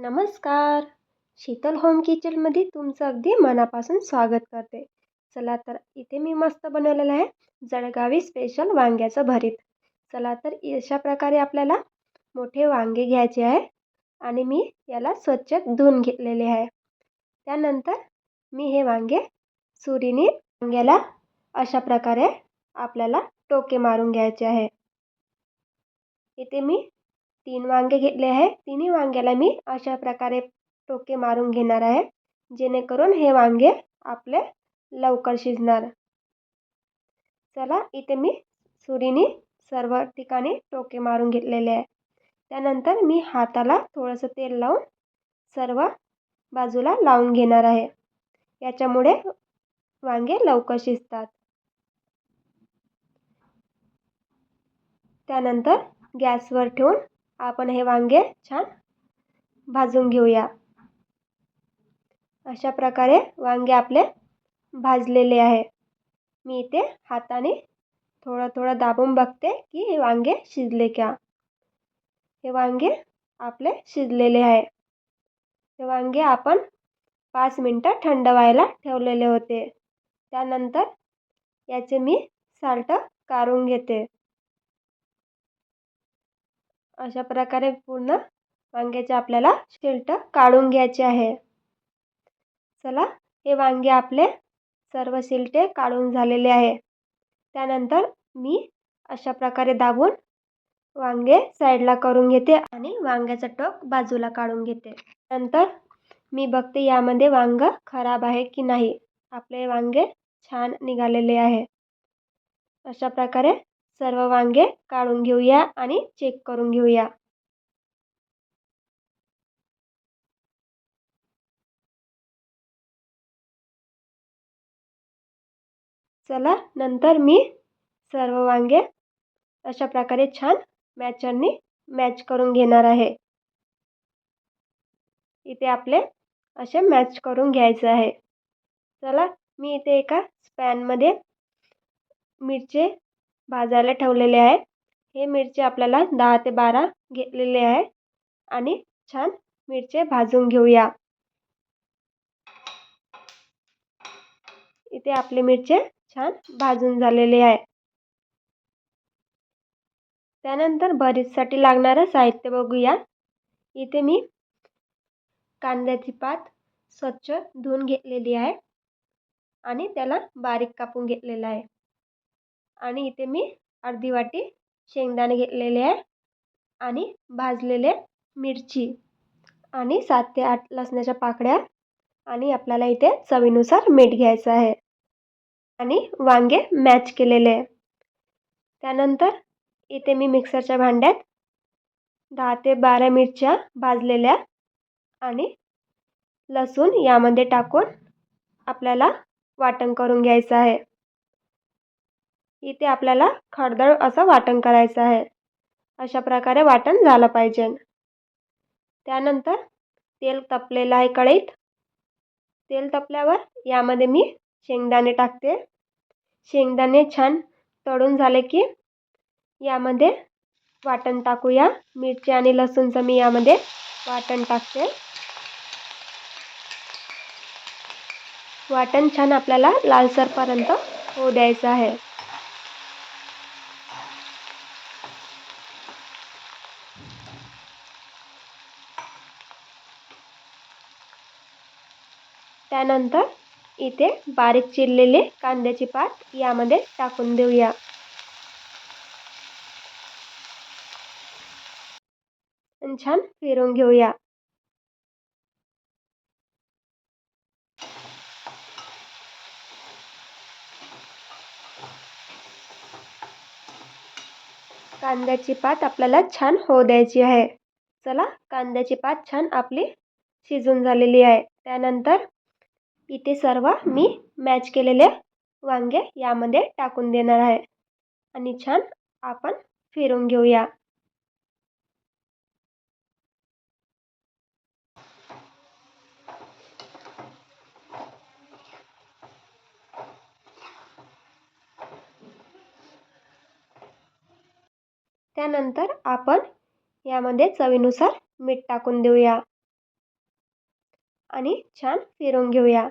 नमस्कार. शीतल होम किचनमध्ये तुमचं अगदी मनापासून स्वागत करते. चला तर इथे मी मस्त बनवलेलं आहे जळगावी स्पेशल वांग्याचं भरीत. चला तर अशा प्रकारे आपल्याला मोठे वांगे घ्यायचे आहे आणि मी याला स्वच्छ धुवून घेतलेले आहे. त्यानंतर मी हे वांगे सुरीने वांग्याला अशा प्रकारे आपल्याला टोके मारून घ्यायचे आहे. इथे मी तीन वांगे घेतले आहे. तिन्ही वांग्याला मी अशा प्रकारे टोके मारून घेणार आहे जेणेकरून हे वांगे आपले लवकर शिजणार. चला इथे मी सुरीने सर्व ठिकाणी टोके मारून घेतलेले आहे. त्यानंतर मी हाताला थोडंसं तेल लावून सर्व बाजूला लावून घेणार आहे. याच्यामुळे वांगे लवकर शिजतात. त्यानंतर गॅसवर ठेवून आपण हे वांगे छान भाजून घेऊया. अशा प्रकारे वांगे आपले भाजलेले आहे. मी इथे हाताने थोडं थोडं दाबून बघते की हे वांगे शिजले का. हे वांगे आपले शिजलेले आहे. हे वांगे आपण पाच मिनटं थंड व्हायला ठेवलेले होते. त्यानंतर याचे मी साल्ट काढून घेते. अशा प्रकारे पूर्ण वांग्याचे आपल्याला शिल्ट काढून घ्यायचे आहे. चला हे वांगे आपले सर्व शिलटे काढून झालेले आहे. त्यानंतर मी अशा प्रकारे दाबून वांगे साईडला करून घेते आणि वांग्याचं टोक बाजूला काढून घेते. नंतर मी बघते यामध्ये वांग खराब आहे की नाही. आपले वांगे छान निघालेले आहे. अशा प्रकारे सर्व वांगे काढून घेऊया आणि चेक करून घेऊया. चला नंतर मी सर्व वांगे अशा प्रकारे छान मॅचरनी मॅच करून घेणार आहे. इथे आपले असे मॅच करून घ्यायचं आहे. चला मी इथे एका स्पॅनमध्ये मिरचे भाजायला ठेवलेले आहे हे मिरची आपल्याला दहा ते बारा घेतलेले आहे. आणि छान मिरचे भाजून घेऊया. इथे आपले मिरचे छान भाजून झालेले आहे. त्यानंतर भरीतसाठी लागणारं साहित्य बघूया. इथे मी कांद्याची पात स्वच्छ धुवून घेतलेली आहे. आणि त्याला बारीक कापून घेतलेला आहे. आणि इथे मी अर्धी वाटी शेंगदाणे घेतलेले आहे आणि भाजलेले मिरची आणि सात ते आठ लसणाच्या पाकळ्या आणि आपल्याला इथे चवीनुसार मीठ घ्यायचं आहे. आणि वांगे मॅच केलेले आहे. त्यानंतर इथे मी मिक्सरच्या भांड्यात दहा ते बारा मिरच्या भाजलेल्या आणि लसूण यामध्ये टाकून आपल्याला वाटण करून घ्यायचं आहे. इथे आपल्याला खडदळ असं वाटण करायचं आहे. अशा प्रकारे वाटण झालं पाहिजे. त्यानंतर तेल तपलेलं आहे कढईत. तेल तपल्यावर यामध्ये मी शेंगदाणे टाकते. शेंगदाणे छान तळून झाले की यामध्ये वाटण टाकूया. मिरची आणि लसूणचं मी यामध्ये वाटण टाकते. वाटण छान आपल्याला लालसरपर्यंत होऊ द्यायचं आहे. त्यानंतर इथे बारीक चिरलेले कांद्याची पात यामध्ये टाकून देऊया. छान फिरून घेऊया. कांद्याची पात आपल्याला छान होऊ द्यायची आहे. चला कांद्याची पात छान आपली शिजून झालेली आहे. त्यानंतर इथे सर्व मी मॅच केलेले वांगे यामध्ये टाकून देणार आहे. आणि छान आपण फिरून घेऊया. त्यानंतर आपण यामध्ये चवीनुसार मीठ टाकून देऊया. आणि छान फिरून घेऊया.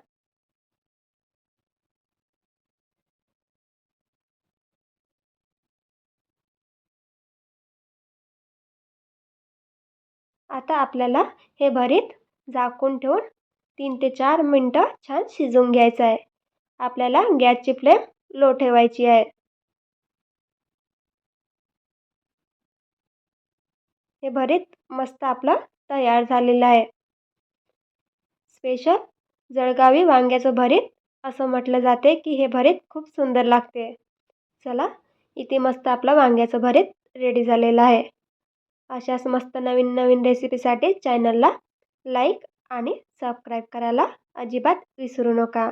आता आपल्याला हे भरीत झाकून ठेवून तीन ते चार मिनटं छान शिजवून घ्यायचं आहे. आपल्याला गॅसची फ्लेम लो ठेवायची आहे. हे भरीत मस्त आपलं तयार झालेलं आहे. स्पेशल जळगावी वांग्याचं भरीत असं म्हटलं जाते की हे भरीत खूप सुंदर लागते. चला इथे मस्त आपलं वांग्याचं भरीत रेडी झालेलं आहे. अशाच मस्त नवीन नवीन रेसिपीसाठी चॅनलला लाईक आणि सबस्क्राईब करायला अजिबात विसरू नका.